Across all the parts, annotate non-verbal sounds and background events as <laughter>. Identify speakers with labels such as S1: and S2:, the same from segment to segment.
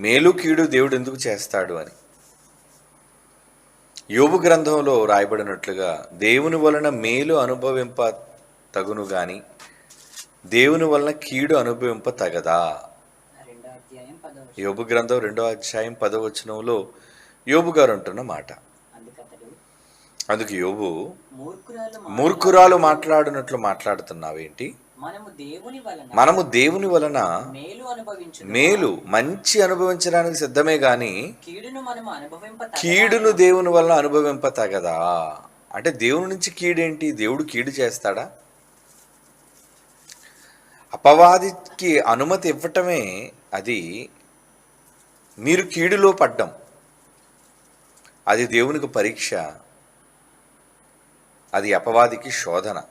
S1: మేలు కీడు దేవుడు ఎందుకు చేస్తాడు అని. యోబు గ్రంథంలో రాయబడినట్లుగా దేవుని వలన మేలు అనుభవింప తగును గాని దేవుని వలన కీడు అనుభవింప తగదా. యోబు గ్రంథం రెండో అధ్యాయం పదవచనంలో యోబు గారు అంటున్న మాట. అందుకు యోబు
S2: మూర్ఖురాలు
S1: మాట్లాడినట్లు మాట్లాడుతున్నావేంటి?
S2: మనము దేవుని వలన మేలు
S1: మంచి అనుభవించడానికి సిద్ధమే గాని?
S2: కీడును
S1: దేవుని వలన అనుభవింప తగదా? అంటే దేవుని నుంచి కీడేంటి? దేవుడు కీడు చేస్తాడా? అపవాదికి అనుమతి ఇవ్వటమే అది మీరు కీడులో పడ్డం. అది దేవునికి పరీక్ష. అది అపవాదికి శోధన.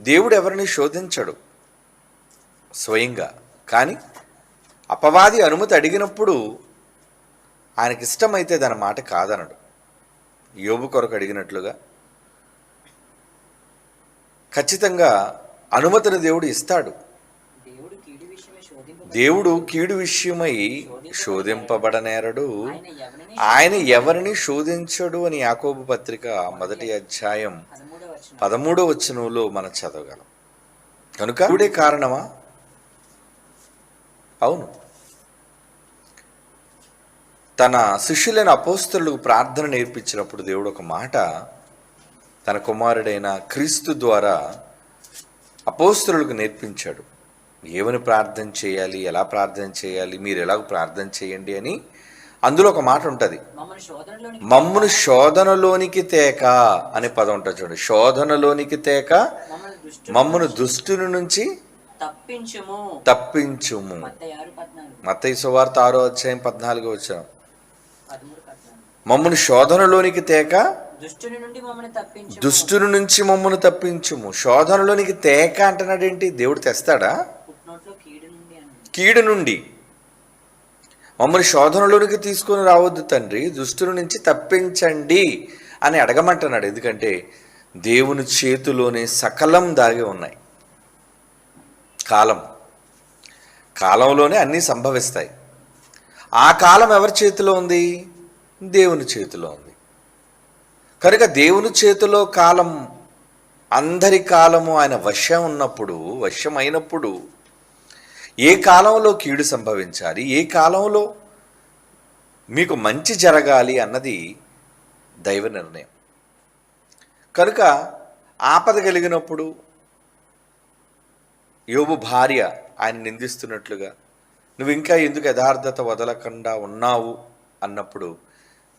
S1: దేవుడు ఎవరిని శోధించడు? స్వయంగా. కానీ అపవాది అనుమతి అడిగినప్పుడు ఆయనకి ఇష్టమైతే దాని మాట కాదనడు. యోబు కొరకు అడిగినట్లుగా ఖచ్చితంగా అనుమతిని దేవుడు ఇస్తాడు.
S2: దేవుడు కీడు విషయమై
S1: శోధింపబడనేరడు.
S2: ఆయన ఎవరిని
S1: శోధించడు అని యాకోబు పత్రిక మొదటి అధ్యాయం పదమూడో వచనంలో మనం చదవగలం. కనుక ఇప్పుడే కారణమా? అవును. తన శిష్యులైన అపోస్తలకు ప్రార్థన నేర్పించినప్పుడు దేవుడు ఒక మాట తన కుమారుడైన క్రీస్తు ద్వారా అపోస్తలకు నేర్పించాడు. ఏమని ప్రార్థన చేయాలి? ఎలా ప్రార్థన చేయాలి? మీరు ఎలాగ ప్రార్థన చేయండి? అని అందులో ఒక మాట ఉంటుంది. మమ్మును శోధనలోనికి తేక అనే పదం ఉంటుంది చూడండి శోధనలోనికి తేక మమ్మును దుష్టుని నుంచి
S2: తప్పించుము.
S1: తప్పించుము.
S2: మత్తయి
S1: సువార్త ఆరో అధ్యాయం పద్నాలుగు వచ్చాం మమ్మును శోధనలోనికి తేక
S2: దుష్టుని
S1: నుంచి మమ్మను తప్పించుము. శోధనలోనికి తేక అంటున్నాడేంటి దేవుడు తెస్తాడా?
S2: కీడు నుండి.
S1: మమ్మల్ని శోధనలోనికి తీసుకొని రావద్దు తండ్రి దుష్టుల నుంచి తప్పించండి అని అడగమంటున్నాడు. ఎందుకంటే దేవుని చేతిలోనే సకలం దాగి ఉన్నాయి. కాలం. కాలంలోనే అన్నీ సంభవిస్తాయి. ఆ కాలం ఎవరి చేతిలో ఉంది? దేవుని చేతిలో ఉంది. కనుక దేవుని చేతిలో కాలం అందరి కాలము ఆయన వశం ఉన్నప్పుడు వశమైనప్పుడు అయినప్పుడు ఏ కాలంలో కీడు సంభవించాలి? ఏ కాలంలో మీకు మంచి జరగాలి అన్నది దైవ నిర్ణయం. కనుక ఆపద కలిగినప్పుడు యోబు భార్య ఆయన నిందిస్తున్నట్లుగా నువ్వు ఇంకా ఎందుకు యథార్థత వదలకుండా ఉన్నావు? అన్నప్పుడు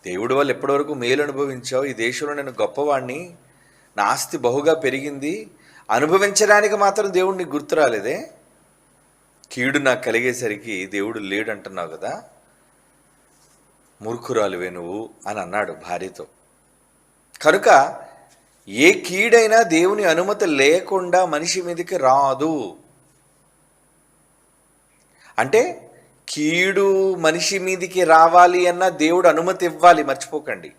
S1: దేవుడి వల్ల ఎప్పటివరకు మేలు అనుభవించావు? ఈ దేశంలో నేను గొప్పవాణ్ణి. నా ఆస్తి బహుగా పెరిగింది. అనుభవించడానికి మాత్రం దేవుడిని గుర్తు రాలేదే? కీడు నాకు కలిగేసరికి దేవుడు లేడు అంటున్నావు కదా మూర్ఖురాలువే నువ్వు అని అన్నాడు భార్యతో. కనుక ఏ కీడైనా దేవుని అనుమతి లేకుండా మనిషి మీదకి రాదు. అంటే కీడు మనిషి మీదికి రావాలి అన్న దేవుడు అనుమతి ఇవ్వాలి మర్చిపోకండి.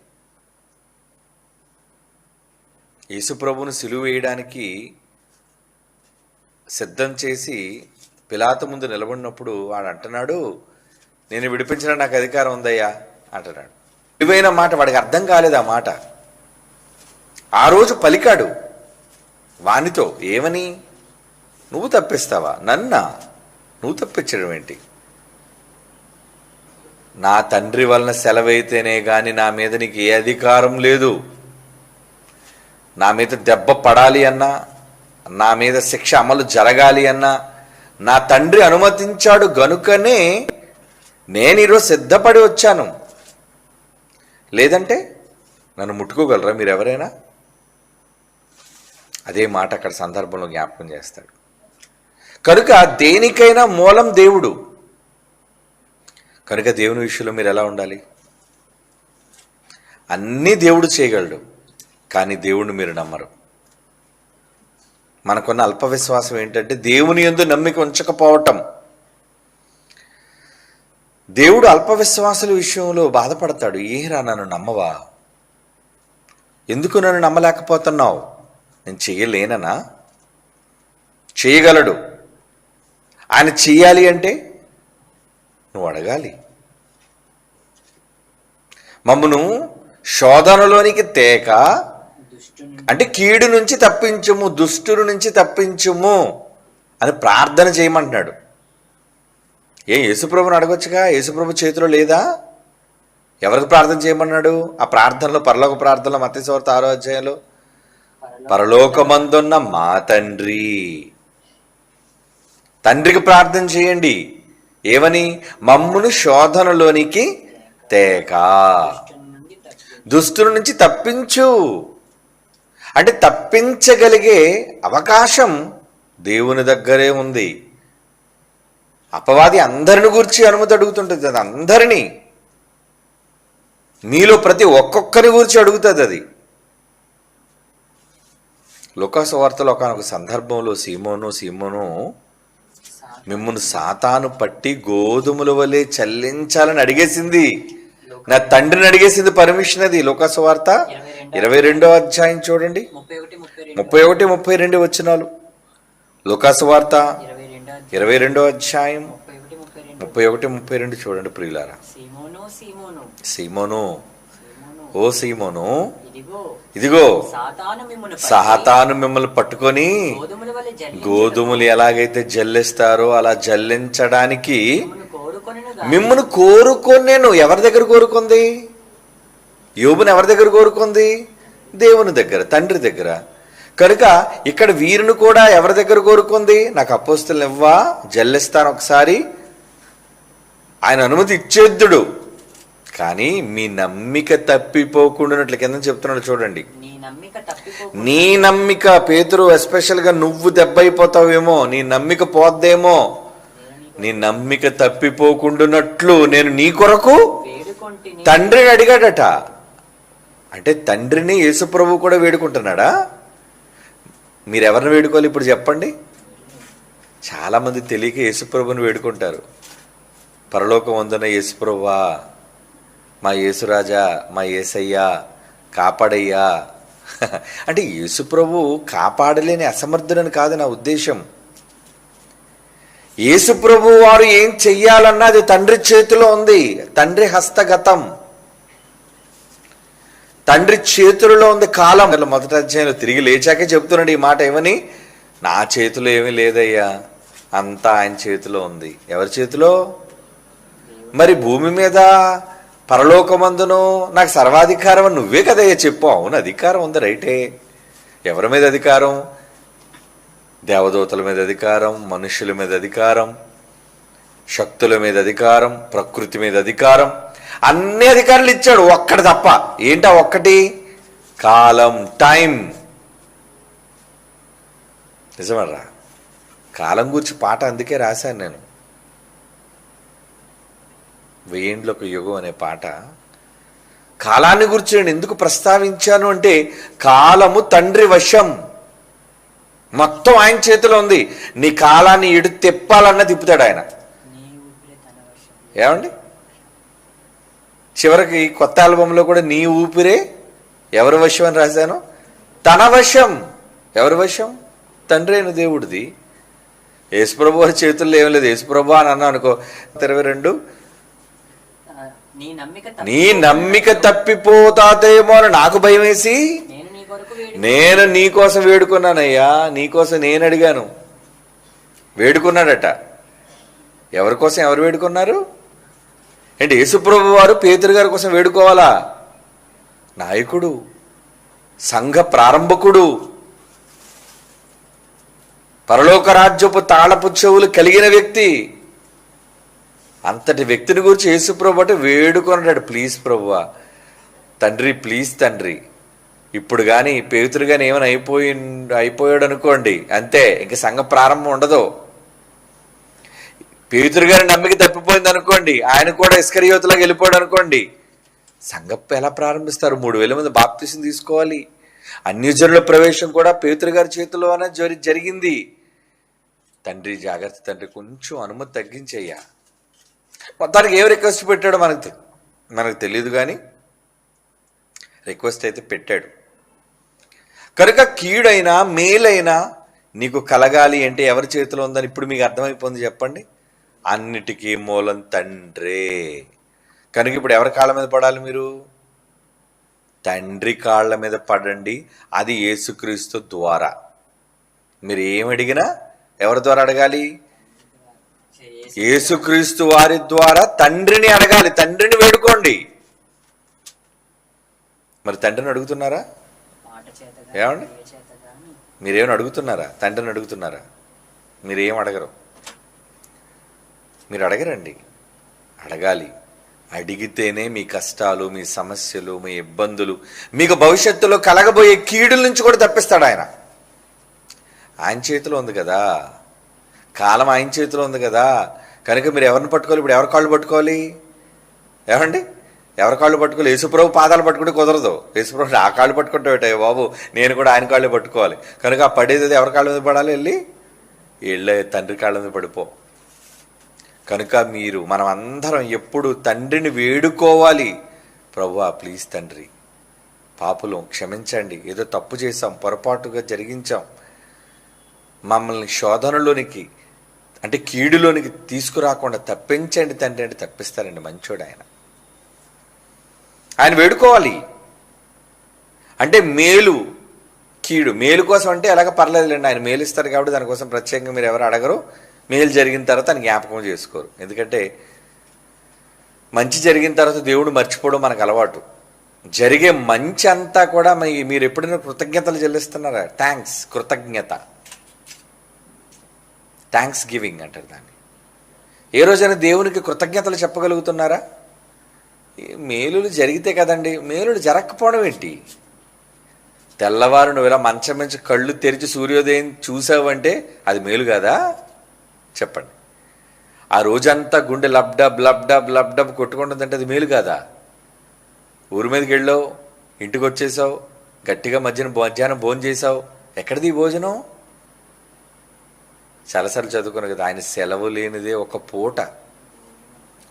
S1: యేసుప్రభును సిలువ వేయడానికి సిద్ధం చేసి పిలాత ముందు నిలబడినప్పుడు వాడు అంటున్నాడు నేను విడిపించిన నాకు అధికారం ఉందయ్యా అంటున్నాడు. విలువైన మాట వాడికి అర్థం కాలేదు ఆ మాట. ఆ రోజు పలికాడు వానితో ఏమని? నువ్వు తప్పిస్తావా? నన్నా నువ్వు తప్పించడం ఏంటి? నా తండ్రి వలన సెలవైతేనే కానీ నా మీద నీకు ఏ అధికారం లేదు. నా మీద దెబ్బ పడాలి అన్నా నా మీద శిక్ష అమలు జరగాలి అన్నా నా తండ్రి అనుమతించాడు గనుకనే నేను ఈరోజు సిద్ధపడి వచ్చాను. లేదంటే నన్ను ముట్టుకోగలరా మీరు ఎవరైనా అదే మాట అక్కడ సందర్భంలో జ్ఞాపకం చేస్తాడు. కనుక దేనికైనా మూలం దేవుడు. కనుక దేవుని విషయంలో మీరు ఎలా ఉండాలి? అన్నీ దేవుడు చేయగలడు కానీ దేవుణ్ణి మీరు నమ్మరు. మనకున్న అల్ప విశ్వాసం ఏంటంటే దేవుని ఎందు నమ్మిక ఉంచకపోవటం. దేవుడు అల్ప విశ్వాసుల విషయంలో బాధపడతాడు. ఏరా నన్ను నమ్మవా? ఎందుకు నన్ను నమ్మలేకపోతున్నావు? నేను చేయలేననా? చేయగలడు. ఆయన చేయాలి అంటే నువ్వు అడగాలి. మమ్మను శోధనలోనికి తేక అంటే కీడు నుంచి తప్పించుము దుష్టుల నుంచి తప్పించుము అని ప్రార్థన చేయమంటున్నాడు. ఏం యేసుప్రభుని అడగొచ్చుగా? యేసుప్రభు చేతిలో లేదా? ఎవరికి ప్రార్థన చేయమన్నాడు? ఆ ప్రార్థనలో పరలోక ప్రార్థనలో మత్స్యవర్త ఆరో అధ్యాయంలో? పరలోకమందున్న మా తండ్రి. తండ్రికి ప్రార్థన చేయండి. ఏమని? మమ్మును శోధనలోనికి తేక. దుస్తుల నుంచి తప్పించు. అంటే తప్పించగలిగే అవకాశం దేవుని దగ్గరే ఉంది. అపవాది అందరిని గురించి అనుమతి అడుగుతుంటుంది అది అందరినీ. మీలో ప్రతి ఒక్కొక్కరి గురించి అడుగుతుంది అది. లుకాసు వార్తలో ఒకనొక సందర్భంలో సీమోను సీమోను మిమ్మల్ని సాతాను పట్టి గోధుమల వలె చల్లించాలని అడిగేసింది. నా తండ్రిని అడిగేసింది పర్మిషన్ అది లోకాసు వార్త.
S2: ఇరవై రెండు
S1: అధ్యాయం చూడండి.
S2: ముప్పై ఒకటి ముప్పై రెండు.
S1: వచ్చినాలు లోకాసు వార్త
S2: ఇరవై రెండు
S1: అధ్యాయం.
S2: ముప్పై ఒకటి ముప్పై రెండు.
S1: చూడండి ప్రియులారా.
S2: సీమోను
S1: ఓ సీమోను.
S2: ఇదిగో సాతాను
S1: సాతాను మిమ్మల్ని పట్టుకొని
S2: గోధుమల
S1: ఎలాగైతే జల్లిస్తారో అలా జల్లించడానికి మిమ్మల్ని కోరుకొనేను. ఎవరి దగ్గర కోరుకుంది? యోబుని ఎవరి దగ్గర కోరుకుంది? దేవుని దగ్గర తండ్రి దగ్గర. కనుక ఇక్కడ వీరిని కూడా ఎవరి దగ్గర కోరుకుంది? నాకు అపోస్తులు ఇవ్వా జల్లిస్తాను ఒకసారి. ఆయన అనుమతి ఇచ్చేద్దుడు. కానీ మీ నమ్మిక తప్పిపోకుండా కింద చెప్తున్నాడు చూడండి.
S2: నీ నమ్మిక
S1: పేతురు ఎస్పెషల్గా నువ్వు దెబ్బైపోతావేమో నీ నమ్మిక పోద్దేమో. నీ నమ్మిక తప్పిపోకుండానట్లు నేను నీ కొరకు తండ్రిని అడిగాడట. అంటే తండ్రిని యేసుప్రభు కూడా వేడుకుంటున్నాడా? మీరు ఎవరిని వేడుకోవాలి ఇప్పుడు చెప్పండి. చాలామంది తెలియక యేసుప్రభుని వేడుకుంటారు. పరలోకం వందున యేసుప్రభువా మా యేసురాజా మా యేసయ్యా కాపాడయ్యా. <laughs> అంటే యేసుప్రభు కాపాడలేని అసమర్థుడని కాదు నా ఉద్దేశం. యేసుప్రభు వారు ఏం చెయ్యాలన్నా అది తండ్రి చేతిలో ఉంది. తండ్రి హస్తగతం. తండ్రి చేతులలో ఉంది కాలం. మొదటి అధ్యాయంలో తిరిగి లేచాకే చెప్తున్నాడు ఈ మాట ఏమని? నా చేతిలో ఏమీ లేదయ్యా అంతా ఆయన చేతిలో ఉంది. ఎవరి చేతిలో? మరి భూమి మీద పరలోకమందును నాకు సర్వాధికారం నువ్వే కదయ్యా చెప్పు. అవును అధికారం ఉంది రైటే. ఎవరి మీద అధికారం? దేవదూతల మీద అధికారం మనుషుల మీద అధికారం శక్తుల మీద అధికారం ప్రకృతి మీద అధికారం. అన్ని అధికారులు ఇచ్చాడు ఒక్కటి తప్ప. ఏంటా ఒక్కటి? కాలం టైం. నిజమర్రా కాలం గురించి పాట అందుకే రాశాను నేను. వెయ్యేండ్ల ఒక యుగం అనే పాట. కాలాన్ని గురించి నేను ఎందుకు ప్రస్తావించాను అంటే కాలము తండ్రి వశం. మొత్తం ఆయన చేతిలో ఉంది. నీ కాలాన్ని ఎడు తిప్పాలన్న తిప్పుతాడు ఆయన. ఏమండి? చివరికి కొత్త ఆల్బంలో కూడా నీ ఊపిరే ఎవరి వశం అని రాశాను? తన వశం. ఎవరి వశం? తండ్రి అయిన దేవుడిది. యేసుప్రభు వారి చేతుల్లో ఏం లేదు. యేసుప్రభు అని అన్నా అనుకో. ఇరవై రెండు.
S2: నీ నమ్మిక
S1: నీ తప్పిపోతాదేమో అని నాకు భయం వేసి
S2: నేను నీ
S1: నీకోసం వేడుకున్నానయ్యా. నీకోసం నేను అడిగాను. వేడుకున్నాడట. ఎవరి కోసం ఎవరు వేడుకున్నారు? ఏంటి యేసుప్రభు వారు పేతురు గారి కోసం వేడుకోవాలా? నాయకుడు సంఘ ప్రారంభకుడు పరలోక రాజ్యపు తాళపు చెవులు కలిగిన వ్యక్తి. అంతటి వ్యక్తిని గురించి యేసుప్రభు అంటే వేడుకొన్నాడు ప్లీజ్ ప్రభువా తండ్రి ప్లీజ్ తండ్రి. ఇప్పుడు కానీ పేతురు కానీ ఏమైనా అయిపోయి అయిపోయాడు అనుకోండి అంతే. ఇంక సంఘ ప్రారంభం ఉండదు. పేతురు గారి నమ్మిక తప్పిపోయింది అనుకోండి ఆయన కూడా ఇస్కరియోతులకు వెళ్ళిపోయాడు అనుకోండి. సంగప్ప ఎలా ప్రారంభిస్తారు? మూడు వేల మంది బాప్తిసం తీసుకోవాలి. అన్యజనుల ప్రవేశం కూడా పేతురు గారి చేతిలోనే జరి జరిగింది. తండ్రి జాగ్రత్త తండ్రి కొంచెం అనుమతి తగ్గించయ్యా. మొత్తానికి ఏం రిక్వెస్ట్ పెట్టాడో మనకు మనకు తెలియదు కానీ రిక్వెస్ట్ అయితే పెట్టాడు. కనుక కీడైనా మేలైనా నీకు కలగాలి అంటే ఎవరి చేతిలో ఉందని ఇప్పుడు మీకు అర్థమైపోయింది చెప్పండి. అన్నిటికీ మూలం తండ్రే. కనుక ఇప్పుడు ఎవరి కాళ్ళ మీద పడాలి మీరు? తండ్రి కాళ్ళ మీద పడండి. అది యేసుక్రీస్తు ద్వారా. మీరు ఏం అడిగినా ఎవరి ద్వారా అడగాలి?
S2: యేసు
S1: యేసుక్రీస్తు వారి ద్వారా తండ్రిని అడగాలి. తండ్రిని వేడుకోండి. మరి తండ్రిని అడుగుతున్నారా? ఏమండి? మీరేమైనా అడుగుతున్నారా? తండ్రిని అడుగుతున్నారా? మీరేం అడగరు. మీరు అడగరండి. అడగాలి. అడిగితేనే మీ కష్టాలు మీ సమస్యలు మీ ఇబ్బందులు మీకు భవిష్యత్తులో కలగబోయే కీడుల నుంచి కూడా తప్పిస్తాడు ఆయన. ఆయన చేతిలో ఉంది కదా. కాలం ఆయన చేతిలో ఉంది కదా. కనుక మీరు ఎవరిని పట్టుకోవాలి? ఇప్పుడు ఎవరి కాళ్ళు పట్టుకోవాలి? ఏమండి? ఎవరి కాళ్ళు పట్టుకోవాలి? యేసుప్రభు పాదాలు పట్టుకుంటే కుదరదు. యేసుప్రభు ఆ కాళ్ళు పట్టుకుంటే బాబు? నేను కూడా ఆయన కాళ్ళు పట్టుకోవాలి. కనుక ఆ పడేది ఎవరి కాళ్ళ మీద పడాలి వెళ్ళి? వెళ్ళే తండ్రి కాళ్ళ మీద పడిపో. కనుక మీరు మనం అందరం ఎప్పుడు తండ్రిని వేడుకోవాలి. ప్రభువా ప్లీజ్ తండ్రి పాపులం క్షమించండి. ఏదో తప్పు చేశాం పొరపాటుగా జరిగించాం. మమ్మల్ని శోధనలోనికి అంటే కీడులోనికి తీసుకురాకుండా తప్పించండి తండ్రి అంటే తప్పిస్తారండి మంచోడు ఆయన. ఆయన వేడుకోవాలి. అంటే మేలు కీడు. మేలు కోసం అంటే ఎలాగ పర్లేదులేండి ఆయన మేలు ఇస్తారు కాబట్టి దానికోసం ప్రత్యేకంగా మీరు ఎవరు అడగరు. మేలు జరిగిన తర్వాత అని జ్ఞాపకం చేసుకోరు. ఎందుకంటే మంచి జరిగిన తర్వాత దేవుడు మర్చిపోవడం మనకు అలవాటు. జరిగే మంచి అంతా కూడా మీ- మీరు ఎప్పుడైనా కృతజ్ఞతలు చెల్లిస్తున్నారా? థ్యాంక్స్ కృతజ్ఞత. థ్యాంక్స్ గివింగ్ అంటారు దాన్ని. ఏ రోజైనా దేవునికి కృతజ్ఞతలు చెప్పగలుగుతున్నారా? మేలులు జరిగితే కదండి మేలులు జరగకపోవడం ఏంటి? తెల్లవారు నువ్వు ఇలా మంచం మంచి కళ్ళు తెరిచి సూర్యోదయం చూసావంటే అది మేలు కదా? చెప్పండి. ఆ రోజంతా గుండె లబ్డబ్ లబ్డబ్ లబ్డబ్ కొట్టుకుంటుందంటే అది మేలు కాదా? ఊరి మీదకి వెళ్ళావు ఇంటికి వచ్చేసావు గట్టిగా మధ్యాహ్నం మధ్యాహ్నం భోజనం చేసావు ఎక్కడిది భోజనం? చాలాసార్లు చదువుకున్నాను కదా ఆయన సెలవు లేనిదే ఒక పూట.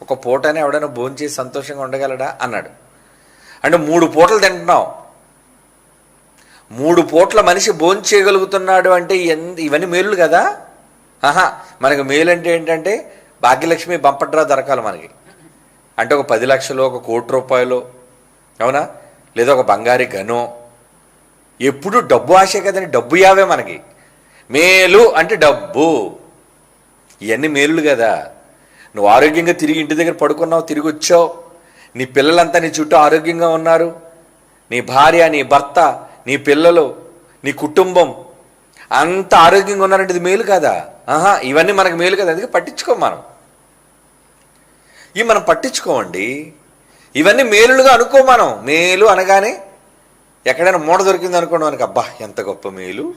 S1: ఒక పూటనే ఎవడైనా భోజనం చేసి సంతోషంగా ఉండగలడా? అన్నాడు. అంటే మూడు పూటలు తింటున్నావు మూడు పూట్ల మనిషి భోజనం చేయగలుగుతున్నాడు అంటే ఎన్- ఇవన్నీ మేలులు కదా? ఆహా మనకు మేలు అంటే ఏంటంటే భాగ్యలక్ష్మి బంపట్రా దొరకాలి మనకి. అంటే ఒక పది లక్షలు ఒక కోటి రూపాయలు అవునా? లేదా ఒక బంగారి గనో. ఎప్పుడు డబ్బు ఆశే కదండి డబ్బు యావే మనకి. మేలు అంటే డబ్బు. ఇవన్నీ మేలులు కదా. నువ్వు ఆరోగ్యంగా తిరిగి ఇంటి దగ్గర పడుకున్నావు తిరిగి వచ్చావు. నీ పిల్లలంతా నీ చుట్టూ ఆరోగ్యంగా ఉన్నారు. నీ భార్య నీ భర్త నీ పిల్లలు నీ కుటుంబం అంత ఆరోగ్యంగా ఉన్నారంటే ఇది మేలు కదా? ఆహా ఇవన్నీ మనకు మేలు కదా అందుకే పట్టించుకోం మనం. ఇవి మనం పట్టించుకోమండి. ఇవన్నీ మేలులుగా అనుకో మనం. మేలు అనగానే ఎక్కడైనా మూడ దొరికింది అనుకోండి మనకి అబ్బా ఎంత గొప్ప మేలు.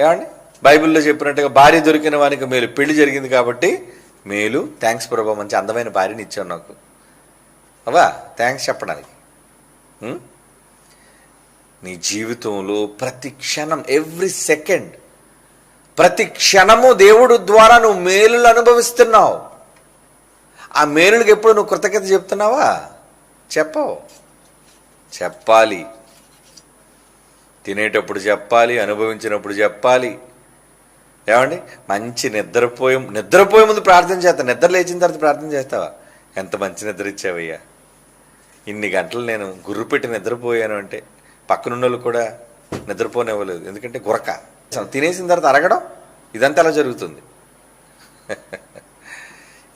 S1: ఏమండి? బైబిల్లో చెప్పినట్టుగా భార్య దొరికిన వానికి మేలు పెళ్ళి జరిగింది కాబట్టి మేలు. థ్యాంక్స్ ప్రభా మంచి అందమైన భార్యని ఇచ్చావు నాకు. అవా థ్యాంక్స్ చెప్పడానికి. నీ జీవితంలో ప్రతి క్షణం ఎవ్రీ సెకండ్ ప్రతి క్షణము దేవుడు ద్వారా నువ్వు మేలులు అనుభవిస్తున్నావు. ఆ మేలులకు ఎప్పుడు నువ్వు కృతజ్ఞత చెప్తున్నావా? చెప్పవు. చెప్పాలి. తినేటప్పుడు చెప్పాలి అనుభవించినప్పుడు చెప్పాలి. ఏమండి? మంచి నిద్రపోయే నిద్రపోయే ముందు ప్రార్థన చేస్తా. నిద్ర లేచిన తర్వాత ప్రార్థన చేస్తావా? ఎంత మంచి నిద్ర ఇచ్చావయ్యా. ఇన్ని గంటలు నేను గుర్రు పెట్టి నిద్రపోయాను అంటే పక్కనున్న వాళ్ళు కూడా నిద్రపోనివ్వలేదు. ఎందుకంటే గురక. తినేసిన తర్వాత అరగడం ఇదంతా అలా జరుగుతుంది?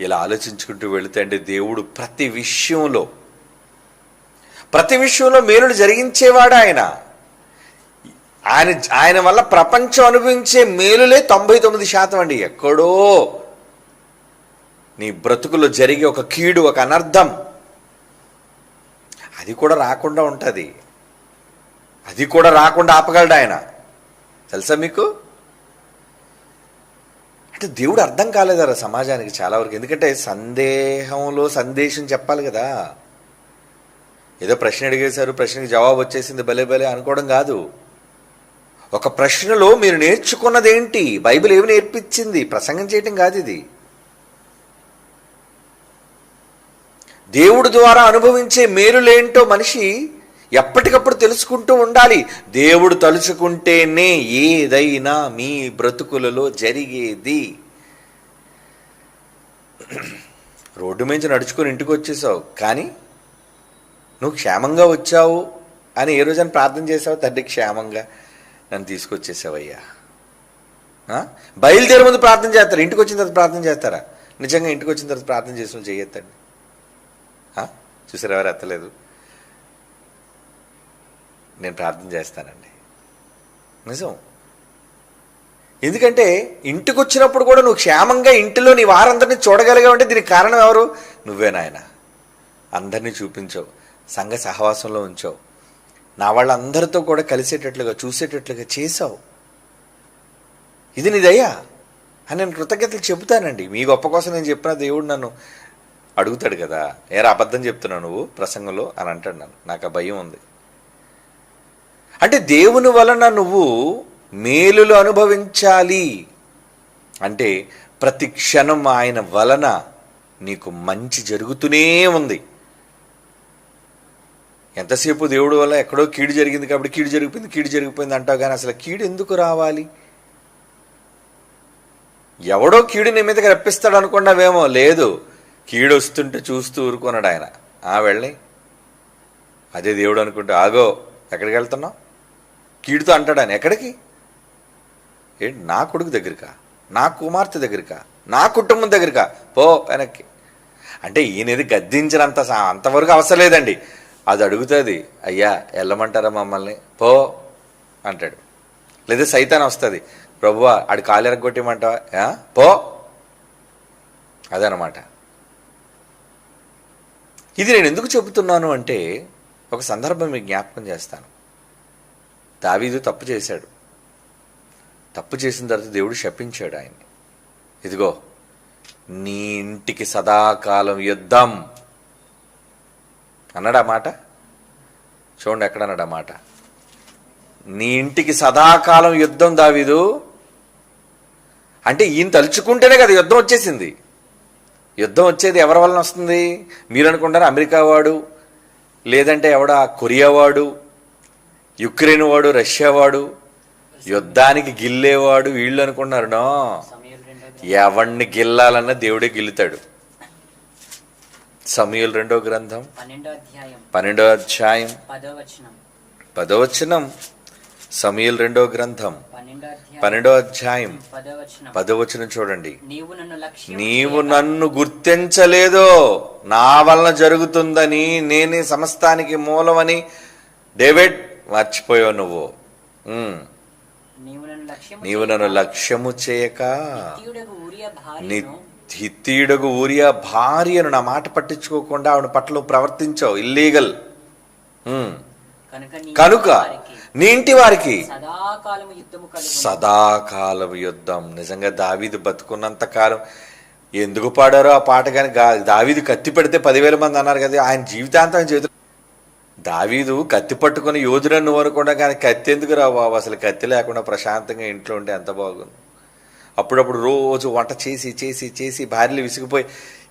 S1: ఇలా ఆలోచించుకుంటూ వెళితే అంటే దేవుడు ప్రతి విషయంలో ప్రతి విషయంలో మేలుడు జరిగించేవాడు ఆయన. ఆయన ఆయన వల్ల ప్రపంచం అనుభవించే మేలులే తొంభై తొమ్మిది శాతం అండి. ఎక్కడో నీ బ్రతుకులో జరిగే ఒక కీడు ఒక అనర్థం అది కూడా రాకుండా ఉంటుంది. అది కూడా రాకుండా ఆపగలడు ఆయన. తెలుసా మీకు? అంటే దేవుడు అర్థం కాలేదరా సమాజానికి చాలా వరకు? ఎందుకంటే సందేహంలో సందేశం చెప్పాలి కదా. ఏదో ప్రశ్న అడిగేశారు ప్రశ్నకి జవాబు వచ్చేసింది భలే భలే అనుకోవడం కాదు. ఒక ప్రశ్నలో మీరు నేర్చుకున్నది ఏంటి బైబిల్ ఏమి నేర్పించింది? ప్రసంగం చేయటం కాదు ఇది. దేవుడు ద్వారా అనుభవించే మేలులేంటో మనిషి ఎప్పటికప్పుడు తెలుసుకుంటూ ఉండాలి. దేవుడు తలుచుకుంటేనే ఏదైనా మీ బ్రతుకులలో జరిగేది. రోడ్డు మీద నడుచుకొని ఇంటికి వచ్చేసావు. కానీ నువ్వు క్షేమంగా వచ్చావు అని ఏ రోజైనా ప్రార్థన చేసావు? తండ్రి క్షేమంగా నన్ను తీసుకొచ్చేసావయ్యా. బయలుదేరే ముందు ప్రార్థన చేస్తారు. ఇంటికి వచ్చిన తర్వాత ప్రార్థన చేస్తారా? నిజంగా ఇంటికి వచ్చిన తర్వాత ప్రార్థన చేసిన చేయొద్దండి చూసారు ఎవరు ఎత్తలేదు? నేను ప్రార్థన చేస్తానండి. నిజం. ఎందుకంటే ఇంటికి వచ్చినప్పుడు కూడా నువ్వు క్షేమంగా ఇంటిలో నీ వారందరినీ చూడగలిగావంటే దీనికి కారణం ఎవరు? నువ్వే నాయన. అందరినీ చూపించావు. సంఘ సహవాసంలో ఉంచావు. నా వాళ్ళందరితో కూడా కలిసేటట్లుగా చూసేటట్లుగా చేసావు ఇది నీదయ్యా అని నేను కృతజ్ఞతలు చెబుతానండి. మీ గొప్ప కోసం నేను చెప్పిన దేవుడు నన్ను అడుగుతాడు కదా. ఏరా అబద్ధం చెప్తున్నావు నువ్వు ప్రసంగంలో అని అంటాడు నన్ను. నాకు ఆ భయం ఉంది. అంటే దేవుని వలన నువ్వు మేలులు అనుభవించాలి. అంటే ప్రతి క్షణం ఆయన వలన నీకు మంచి జరుగుతూనే ఉంది. ఎంతసేపు దేవుడు వల్ల ఎక్కడో కీడు జరిగింది కాబట్టి కీడు జరిగిపోయింది కీడు జరిగిపోయింది అంటావు కానీ అసలు కీడు ఎందుకు రావాలి? ఎవడో కీడు నీ మీదకి రప్పిస్తాడు అనుకున్నావేమో లేదు. కీడు వస్తుంటే చూస్తూ ఊరుకున్నాడు ఆయన. ఆ వెళ్ళి అదే దేవుడు అనుకుంటే ఆగో ఎక్కడికి వెళ్తున్నావు? కీడుతో అంటాడు ఆయన ఎక్కడికి? ఏంటి నా కొడుకు దగ్గరికా? నా కుమార్తె దగ్గరికా? నా కుటుంబం దగ్గరికా? పో వెనక్కి. అంటే ఈయనది గద్దించినంత అంతవరకు అవసరం లేదండి. అది అడుగుతుంది అయ్యా వెళ్ళమంటారా మమ్మల్ని? పో అంటాడు. లేదా సైతాన్ వస్తుంది ప్రభువా ఆడి కాలు ఎరగొట్టేమంటావా? పో. అదనమాట. ఇది నేను ఎందుకు చెబుతున్నాను అంటే ఒక సందర్భం మీకు జ్ఞాపకం చేస్తాను. దావీదు తప్పు చేశాడు. తప్పు చేసిన తర్వాత దేవుడు శపించాడు ఆయన్ని. ఇదిగో నీ ఇంటికి సదాకాలం యుద్ధం. అన్నాడా మాట? చూడండి ఎక్కడ అన్నాడా మాట? నీ ఇంటికి సదాకాలం యుద్ధం దావీదు. అంటే ఈయన తలుచుకుంటేనే కదా యుద్ధం వచ్చేసింది. యుద్ధం వచ్చేది ఎవరి వలన వస్తుంది? మీరు అనుకుంటారు అమెరికా వాడు? లేదంటే ఎవడా కొరియా వాడు? యుక్రెయిన్ వాడు రష్యా వాడు యుద్ధానికి గిల్లేవాడు వీళ్ళు అనుకున్నారు నో ఎవడిని గిల్లాలన్నా దేవుడే గిల్లుతాడు. సమయలు రెండో గ్రంథం
S2: పన్నెండో అధ్యాయం
S1: పదవచనం సమయలు రెండో గ్రంథం
S2: పన్నెండో అధ్యాయం
S1: పదవచనం చూడండి.
S2: నీవు నన్ను లక్ష్యం
S1: నీవు నన్ను గుర్తించలేదో నా వలన జరుగుతుందని నేనే సమస్తానికి మూలమని డేవిడ్ మర్చిపోయావు నువ్వు.
S2: నీవు నన్ను
S1: లక్ష్యము చేయక
S2: నిత్యుడగు ఊరియా భార్యను.
S1: హిత్తీయుడగు ఊరియా భార్యను నా మాట పట్టించుకోకుండా ఆవిడ పట్ల ప్రవర్తించావు. ఇల్లీగల్
S2: కనుక నీ
S1: కనుక
S2: వారికి
S1: నీ ఇంటి వారికి సదాకాలం యుద్ధం. నిజంగా దావీదు బతుకున్నంత కాలం ఎందుకు పాడారో ఆ పాట కానీ దావీదు కత్తి పెడితే పదివేల మంది అన్నారు కదా ఆయన జీవితాంతం ఆయన చేతులు దావీదు కత్తి పట్టుకుని యోధుడని నువ్వు కానీ కత్తి ఎందుకు రావు బాబు? అసలు కత్తి లేకుండా ప్రశాంతంగా ఇంట్లో ఉంటే ఎంత బాగుంది? అప్పుడప్పుడు రోజు వంట చేసి చేసి చేసి భార్యలు విసిగిపోయి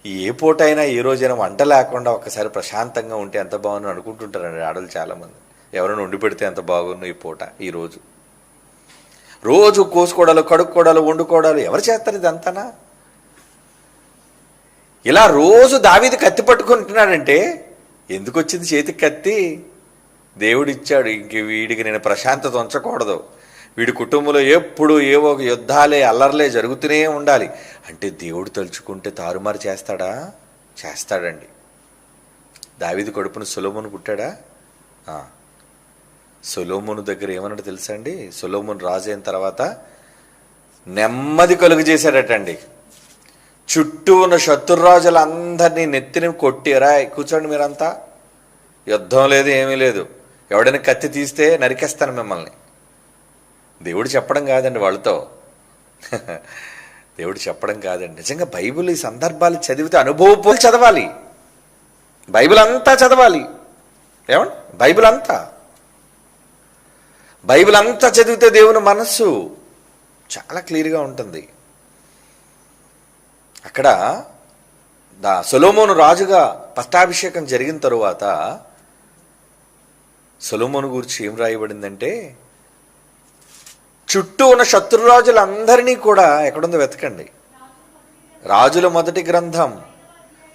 S1: ఏ పూట అయినా ఏ రోజైనా వంట లేకుండా ఒక్కసారి ప్రశాంతంగా ఉంటే ఎంత బాగుంది అనుకుంటుంటారండి ఆడలు చాలామంది. ఎవరైనా వండి పెడితే ఎంత బాగుంది ఈ పూట ఈరోజు రోజు? రోజు కోసుకోవడాలు కడుక్కోవడాలు వండుకోవడాలు ఎవరు చేస్తారు ఇదంతానా? ఇలా రోజు దావీది కత్తి పట్టుకుంటున్నాడంటే ఎందుకు వచ్చింది చేతికి కత్తి? దేవుడిచ్చాడు ఇంక వీడికి నేను ప్రశాంతత ఉంచకూడదు. వీడి కుటుంబంలో ఎప్పుడు ఏవో ఒక యుద్ధాలే అల్లర్లే జరుగుతూనే ఉండాలి. అంటే దేవుడు తలుచుకుంటే తారుమారు చేస్తాడా? చేస్తాడండి. దావిది కడుపును సులోమును పుట్టాడా? సులోమును దగ్గర ఏమన్నాడు తెలుసా అండి? సులోమును రాజు అయిన తర్వాత నెమ్మది కలుగు చేశాడటండి. చుట్టూ ఉన్న శత్రురాజులందరినీ నెత్తిని కొట్టిరా. కూర్చోండి మీరంతా. యుద్ధం లేదు ఏమీ లేదు. ఎవడైనా కత్తి తీస్తే నరికేస్తాను మిమ్మల్ని. దేవుడు చెప్పడం కాదండి వాళ్ళతో. <laughs> దేవుడు చెప్పడం కాదండి. నిజంగా బైబిల్ ఈ సందర్భాలు చదివితే అనుభవపోలు చదవాలి. బైబిల్ అంతా చదవాలి. ఏమండి? బైబిల్ అంతా. బైబిల్ అంతా చదివితే దేవుని మనస్సు చాలా క్లియర్గా ఉంటుంది. అక్కడ దా సొలోమోను రాజుగా పట్టాభిషేకం జరిగిన తరువాత సొలోమోను గురించి ఏం రాయబడిందంటే చుట్టూ ఉన్న శత్రురాజులందరినీ కూడా ఎక్కడుందో వెతకండి. రాజుల మొదటి గ్రంథం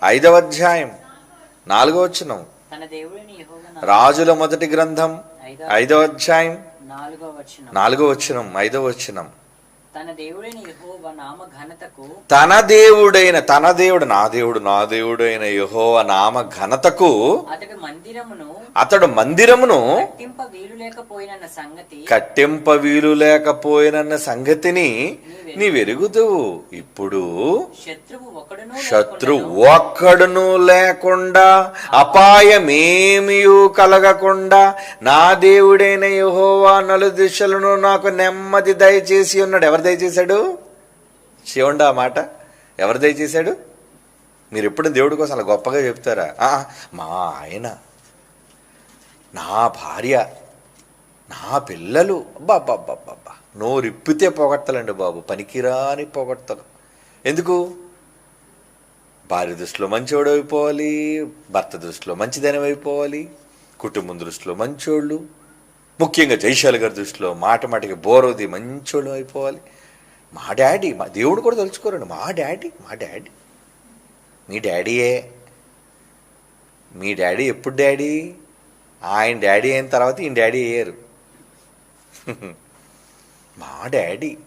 S1: ఐదవ అధ్యాయం నాలుగవ వచనం.
S2: యెహోవా
S1: రాజుల మొదటి గ్రంథం ఐదవ అధ్యాయం
S2: నాలుగో వచ్చిన
S1: నాలుగవ వచనం ఐదవ వచనం.
S2: తన దేవుడిని యెహోవా నామ ఘనతకు
S1: తన దేవుడైన తన దేవుడు నా దేవుడు నా దేవుడైన యహోవ నామ ఘనతకు
S2: అతడు మందిరమును
S1: అతడు మందిరమును
S2: కట్టింప వీలు లేకపోయిన సంగతి
S1: కట్టింప వీలు లేకపోయినన్న సంగతిని నీవెరుగుదువు. ఇప్పుడు
S2: శత్రువు ఒకడును
S1: శత్రు ఒక్కడును లేకుండా అపాయమేమియు కలగకుండా నా దేవుడైన యెహోవా నలు దిశలను నాకు నెమ్మది దయచేసి ఉన్నాడు. ఎవరు దయచేశాడు? శివుండా ఆ మాట? ఎవరు దయచేశాడు? మీరు ఎప్పుడు దేవుడి కోసం అలా గొప్పగా చెప్తారా? ఆ, మా ఆయన నా భార్య నా పిల్లలు. అబ్బా నోరిప్పితే పొగడతలండి బాబు పనికిరాని పొగడతలు. ఎందుకు? భార్య దృష్టిలో మంచివాడు అయిపోవాలి భర్త దృష్టిలో మంచిదనం అయిపోవాలి కుటుంబం దృష్టిలో మంచోళ్ళు. ముఖ్యంగా జైశాలి గారి దృష్టిలో మాట మాటకి బోరోది మంచోళ్ళు అయిపోవాలి. మా డాడీ మా దేవుడు కూడా తలుచుకోరండి. మా డాడీ మా డాడీ. మీ డాడీయే. మీ డాడీ ఎప్పుడు డాడీ? ఆయన డాడీ అయిన తర్వాత ఈయన డాడీ అయ్యారు. <laughs> మా డాడీ.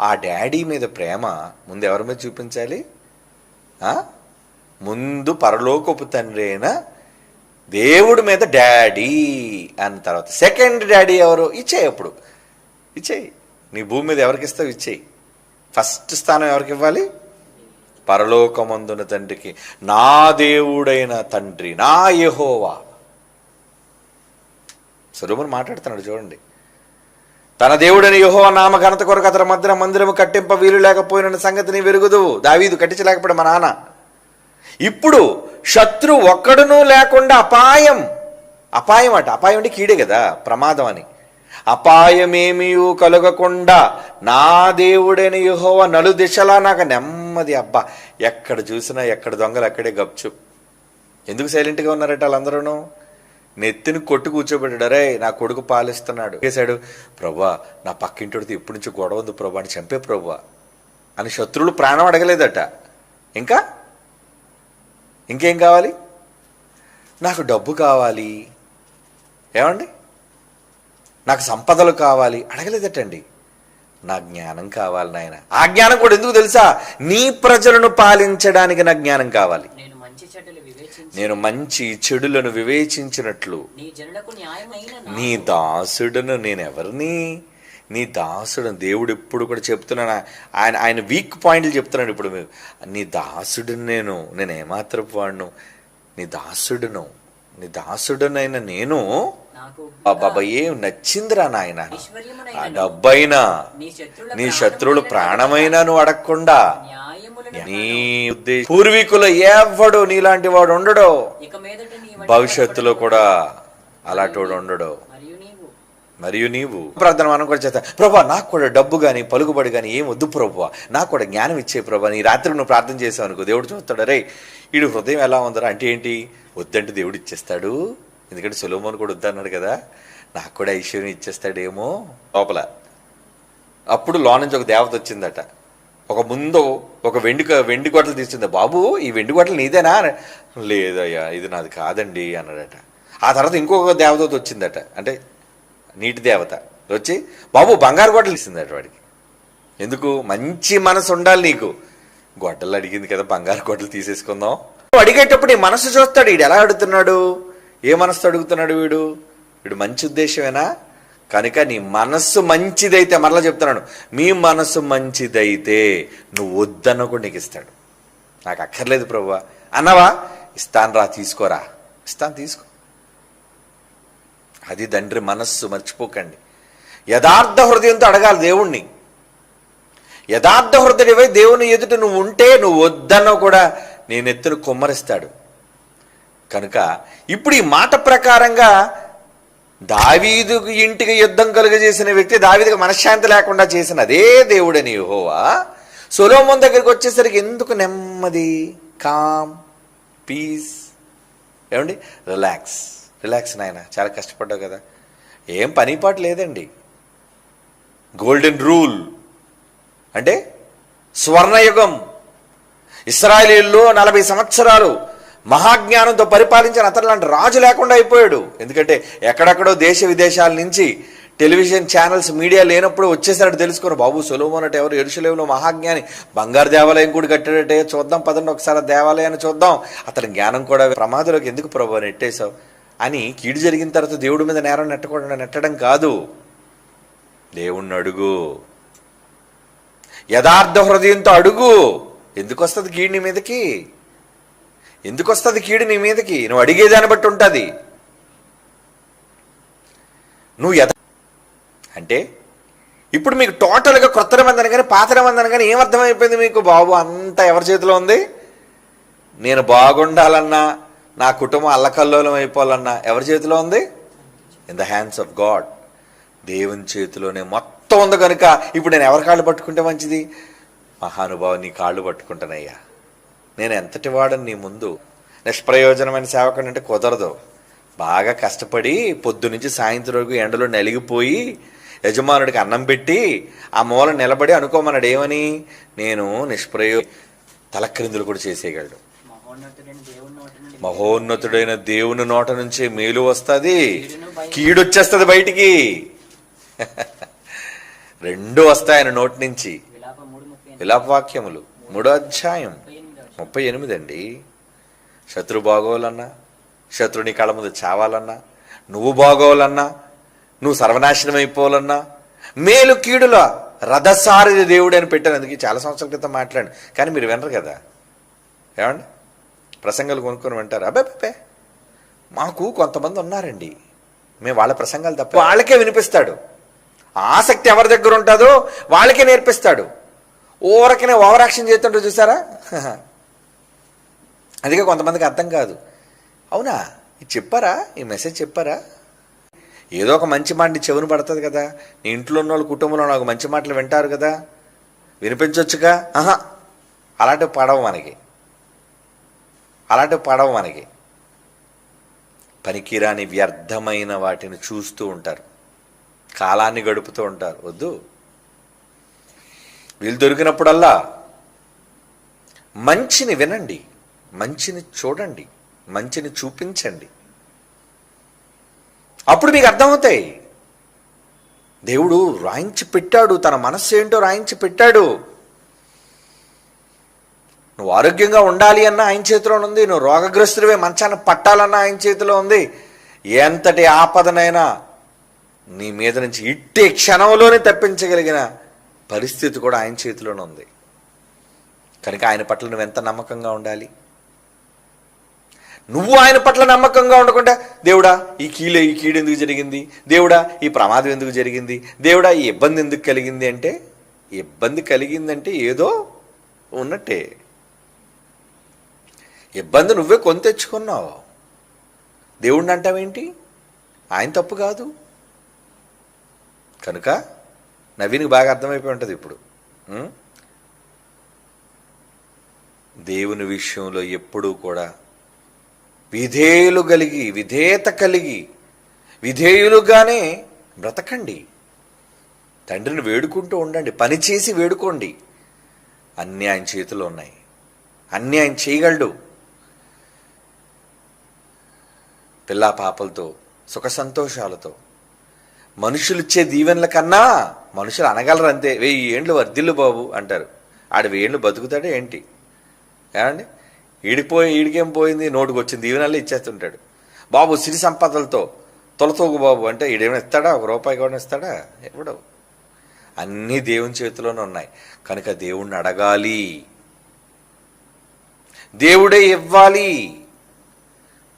S1: ఆ డాడీ మీద ప్రేమ ముందు ఎవరి మీద చూపించాలి? ముందు పరలోకపు తండ్రి అయినా దేవుడి మీద డాడీ అన్న తర్వాత సెకండ్ డాడీ ఎవరు? ఇచ్చేయి అప్పుడు. ఇచ్చేయి. నీ భూమి మీద ఎవరికి ఇస్తావు? ఇచ్చేయి. ఫస్ట్ స్థానం ఎవరికి ఇవ్వాలి? పరలోకమందున తండ్రికి. నా దేవుడైన తండ్రి నా యహోవా. సురమును మాట్లాడుతున్నాడు చూడండి. తన దేవుడని యహో నామ ఘనత కొరకు అతని మధ్యన మందిరము కట్టింప వీలు లేకపోయిన సంగతిని వెరుగుదు దావీదు కట్టించలేకపోయాడు మా నాన్న. ఇప్పుడు శత్రు ఒక్కడునూ లేకుండా అపాయం. అపాయం అట. అపాయం అంటే కీడే కదా ప్రమాదం అని. అపాయమేమియు కలగకుండా నా దేవుడైన యుహోవ నలు దిశలా నాకు నెమ్మది అబ్బా ఎక్కడ చూసినా ఎక్కడ దొంగలు అక్కడే గప్చు. ఎందుకు సైలెంట్గా ఉన్నారట వాళ్ళందరూ నెత్తిని కొట్టు కూర్చోబెట్టాడరే నా కొడుకు పాలిస్తున్నాడు. చేశాడు? ప్రభా నా పక్కింటితో ఎప్పటి నుంచి గొడవ ఉంది ప్రభా అని చంపే ప్రభా అని శత్రువులు ప్రాణం అడగలేదట. ఇంకా? ఇంకేం కావాలి? నాకు డబ్బు కావాలి. ఏమండి? నాకు సంపదలు కావాలి. అడగలేదటండి. నా జ్ఞానం కావాలి నాయన. ఆ జ్ఞానం కూడా ఎందుకు తెలుసా? నీ ప్రజలను పాలించడానికి నా జ్ఞానం కావాలి.
S2: నేను మంచి
S1: చెడులను వివేచించినట్లు
S2: నీ
S1: దాసుడును నేను ఎవరిని నీ దాసుడు దేవుడు ఎప్పుడు కూడా చెప్తున్నాను ఆయన ఆయన వీక్ పాయింట్లు చెప్తున్నాడు ఇప్పుడు మీరు. నీ దాసుడును నేను నేను ఏమాత్రపు వాడును? నీ దాసుడును నీ దాసుడునైన నేను బాబా ఏం నచ్చిందిరా నాయన. డబ్బైనా
S2: నీ
S1: శత్రువులు ప్రాణమైనా నువ్వు అడగకుండా నీ ఉద్దేశం పూర్వీకులు ఎవడు నీలాంటి వాడు ఉండడు? భవిష్యత్తులో కూడా అలాంటి వాడు ఉండడు.
S2: మరియు నీవు.
S1: ప్రార్థన మనం కూడా చేస్తా. ప్రభా నాకు కూడా డబ్బు కానీ పలుకుబడి కానీ ఏం వద్దు ప్రభా. నాకు కూడా జ్ఞానం ఇచ్చే ప్రభా. నీ రాత్రి నువ్వు ప్రార్థన చేసావు అనుకో దేవుడు చూస్తాడు రే వీడు హృదయం ఎలా ఉందరా? అంటే ఏంటి? వద్దంటే దేవుడు ఇచ్చేస్తాడు. ఎందుకంటే సులోమోన్ కూడా వద్దన్నాడు కదా. నాకు కూడా ఐశ్వర్యం ఇచ్చేస్తాడేమో. లోపల. అప్పుడు లో నుంచి ఒక దేవత వచ్చిందట. ఒక ముందు ఒక వెండి వెండి గొట్టలు తీసింది బాబు ఈ వెండి గొట్టలు నీదేనా? లేదయ్యా ఇది నాది కాదండి అన్నాడట. ఆ తర్వాత ఇంకొక దేవత వచ్చిందట. అంటే నీటి దేవత. వచ్చి బాబు బంగారు గొడ్డలు ఇస్తుందట వాడికి. ఎందుకు? మంచి మనసు ఉండాలి నీకు. గొడ్డలు అడిగింది కదా బంగారు గొడ్డలు తీసేసుకుందాం. అడిగేటప్పుడు ఈ మనసు చూస్తాడు వీడు ఎలా అడుగుతున్నాడు? ఏ మనసు అడుగుతున్నాడు వీడు? వీడు మంచి ఉద్దేశమేనా? కనుక నీ మనస్సు మంచిదైతే మరలా చెప్తున్నాను మీ మనస్సు మంచిదైతే నువ్వు వద్దన్న కూడా నీకు ఇస్తాడు. నాకు అక్కర్లేదు ప్రభువా అన్నవా? ఇస్తాను రా తీసుకోరా. ఇస్తాను తీసుకో. అది తండ్రి మనస్సు మర్చిపోకండి. యథార్థ హృదయంతో అడగాలి దేవుణ్ణి. యథార్థ హృదయమై దేవుని ఎదుట నువ్వు ఉంటే నువ్వు వద్దనో కూడా నేను ఎత్తును కుమ్మరిస్తాడు. కనుక ఇప్పుడు ఈ మాట ప్రకారంగా దావీదు ఇంటికి యుద్ధం కలుగజేసిన వ్యక్తి దావీదుకి మనశ్శాంతి లేకుండా చేసిన అదే దేవుడని హోవా సొలోమోన్ దగ్గరికి వచ్చేసరికి ఎందుకు నెమ్మది కామ్ పీస్ ఏమండి? రిలాక్స్. రిలాక్స్ నాయన చాలా కష్టపడ్డావు కదా. ఏం పని పాటు లేదండి. గోల్డెన్ రూల్ అంటే స్వర్ణయుగం. ఇస్రాయలీల్లో నలభై సంవత్సరాలు మహాజ్ఞానంతో పరిపాలించిన అతను లాంటి రాజు లేకుండా అయిపోయాడు. ఎందుకంటే ఎక్కడెక్కడో దేశ విదేశాల నుంచి టెలివిజన్ ఛానల్స్ మీడియా లేనప్పుడు వచ్చేసాడు తెలుసుకుని బాబు సులువు అంటే ఎవరు? ఎరుసలేవులో మహాజ్ఞాని. బంగారు దేవాలయం కూడా కట్టాడటే చూద్దాం పదండి ఒకసారి దేవాలయాన్ని చూద్దాం. అతని జ్ఞానం కూడా ప్రమాదంలోకి ఎందుకు ప్రభు నెట్టేశావు అని కీడు జరిగిన తర్వాత దేవుడి మీద నేరం నెట్టకుండా నెట్టడం కాదు. దేవుణ్ణి అడుగు. యథార్థ హృదయంతో అడుగు. ఎందుకు వస్తుంది కీడు నీ మీదకి? ఎందుకు వస్తుంది కీడు నీ మీదకి? నువ్వు అడిగేదాన్ని బట్టి ఉంటుంది. నువ్వు యథ అంటే ఇప్పుడు మీకు టోటల్గా కొత్త నిబంధన కానీ పాత నిబంధన కానీ ఏమర్థమైపోయింది మీకు? బాబు అంతా ఎవరి చేతిలో ఉంది? నేను బాగుండాలన్నా నా కుటుంబం అల్లకల్లోలం అయిపోవాలన్నా ఎవరి చేతిలో ఉంది? In the hands of God దేవుని చేతిలోనే మొత్తం ఉంది కనుక ఇప్పుడు నేను ఎవరి కాళ్ళు పట్టుకుంటే మంచిది? మహానుభావు నీ కాళ్ళు పట్టుకుంటానయ్యా. నేను ఎంతటి వాడని నీ ముందు? నిష్ప్రయోజనమైన సేవకుడు అంటే కుదరదు. బాగా కష్టపడి పొద్దు నుంచి సాయంత్రం వరకు ఎండలో నలిగిపోయి యజమానుడికి అన్నం పెట్టి ఆ మూల నిలబడి అనుకోమన్నాడు ఏమని? నేను నిష్ప్రయో తలక్రిందులు కూడా చేసేయగలడు.
S2: మహోన్నతుడైన దేవుని నోట
S1: నుంచే మేలు వస్తుంది. కీడొచ్చేస్తుంది బయటికి. <laughs> రెండు వస్తాయన నోటి నుంచి.
S2: మూడు
S1: విలాపవాక్యములు మూడో అధ్యాయం
S2: ముప్పై
S1: ఎనిమిది అండి. శత్రు బాగోవాలన్నా శత్రుని కళ్ళ ముందు చావాలన్నా నువ్వు బాగోవాలన్నా నువ్వు సర్వనాశనం అయిపోవాలన్నా మేలు కీడుల రథసారిది దేవుడు అని పెట్టాను. అందుకే చాలా సంవత్సరాల క్రితం మాట్లాడాను. కానీ మీరు వినరు కదా. ఏమండి? ప్రసంగాలు కొనుక్కొని వింటారు. అబ్బాబే మాకు కొంతమంది ఉన్నారండి. మేము వాళ్ళ ప్రసంగాలు తప్ప వాళ్ళకే వినిపిస్తాడు. ఆసక్తి ఎవరి దగ్గర ఉంటుందో వాళ్ళకే నేర్పిస్తాడు. ఓవరకనే ఓవర్ యాక్షన్ చేస్తుంటారు చూసారా? <laughs> అందుకే కొంతమందికి అర్థం కాదు. అవునా? ఇది చెప్పారా? ఈ మెసేజ్ చెప్పారా? ఏదో ఒక మంచి మాట నీ చెవును పడుతుంది కదా. నీ ఇంట్లో ఉన్న వాళ్ళ కుటుంబంలో నాకు మంచి మాటలు వింటారు కదా. వినిపించవచ్చుగా ఆహా. అలాంటివి పడవు మనకి. అలాంటివి పడవు మనకి. పనికిరాని వ్యర్థమైన వాటిని చూస్తూ ఉంటారు. కాలాన్ని గడుపుతూ ఉంటారు. వద్దు. వీళ్ళు దొరికినప్పుడల్లా మంచిని వినండి. మంచిని చూడండి. మంచిని చూపించండి. అప్పుడు మీకు అర్థమవుతాయి. దేవుడు రాయించి పెట్టాడు. తన మనస్సు ఏంటో రాయించి పెట్టాడు. నువ్వు ఆరోగ్యంగా ఉండాలి అన్న ఆయన చేతిలో ఉంది. నువ్వు రోగగ్రస్తుడివే మంచాన్ని పట్టాలన్న ఆయన చేతిలో ఉంది. ఎంతటి ఆపదనైనా నీ మీద నుంచి ఇట్టి క్షణంలోనే తప్పించగలిగిన పరిస్థితి కూడా ఆయన చేతిలోనే ఉంది. కనుక ఆయన పట్ల నువ్వు ఎంత నమ్మకంగా ఉండాలి? నువ్వు ఆయన పట్ల నమ్మకంగా ఉండకుండా దేవుడా ఈ కీలే ఈ కీడు ఎందుకు జరిగింది? దేవుడా ఈ ప్రమాదం ఎందుకు జరిగింది? దేవుడా ఈ ఇబ్బంది ఎందుకు కలిగింది అంటే ఇబ్బంది కలిగిందంటే ఏదో ఉన్నట్టే. ఇబ్బంది నువ్వే కొని తెచ్చుకున్నావు. దేవుడిని అంటావేంటి ఆయన తప్పు కాదు. కనుక నవీన్కి బాగా అర్థమైపోయి ఉంటుంది ఇప్పుడు. దేవుని విషయంలో ఎప్పుడూ కూడా విధేయులు కలిగి విధేయత కలిగి విధేయులుగానే బ్రతకండి. తండ్రిని వేడుకుంటూ ఉండండి. పని చేసి వేడుకోండి. అన్నీ ఆయన చేతిలో ఉన్నాయి. అన్నీ ఆయన చేయగలడు. పిల్లా పాపలతో సుఖ సంతోషాలతో. మనుషులు ఇచ్చే దీవెనల కన్నా మనుషులు అనగలరు అంతే. వెయ్యి ఏండ్లు వర్ధిల్లు బాబు అంటారు. ఆడు వెయ్యి ఏండ్లు బతుకుతాడే ఏంటి? ఏమండి? ఈడిపోయి ఈడికేం పోయింది? నోటుకు వచ్చింది దీవెనల్ని ఇచ్చేస్తుంటాడు. బాబు సిరి సంపదలతో తొలతోగు బాబు అంటే ఈడేమైనా ఇస్తాడా? ఒక రూపాయి కూడా ఇస్తాడా? ఎవడు అన్నీ దేవుని చేతిలోనే ఉన్నాయి. కనుక దేవుణ్ణి అడగాలి. దేవుడే ఇవ్వాలి.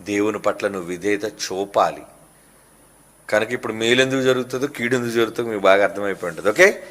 S1: దేవుని పట్ల నువ్వు విధేయత చూపాలి. కనుక ఇప్పుడు మేలు ఎందుకు జరుగుతుందో కీడు ఎందుకు జరుగుతుందో మీకు బాగా అర్థమైపోయి ఉంటుంది. ఓకే?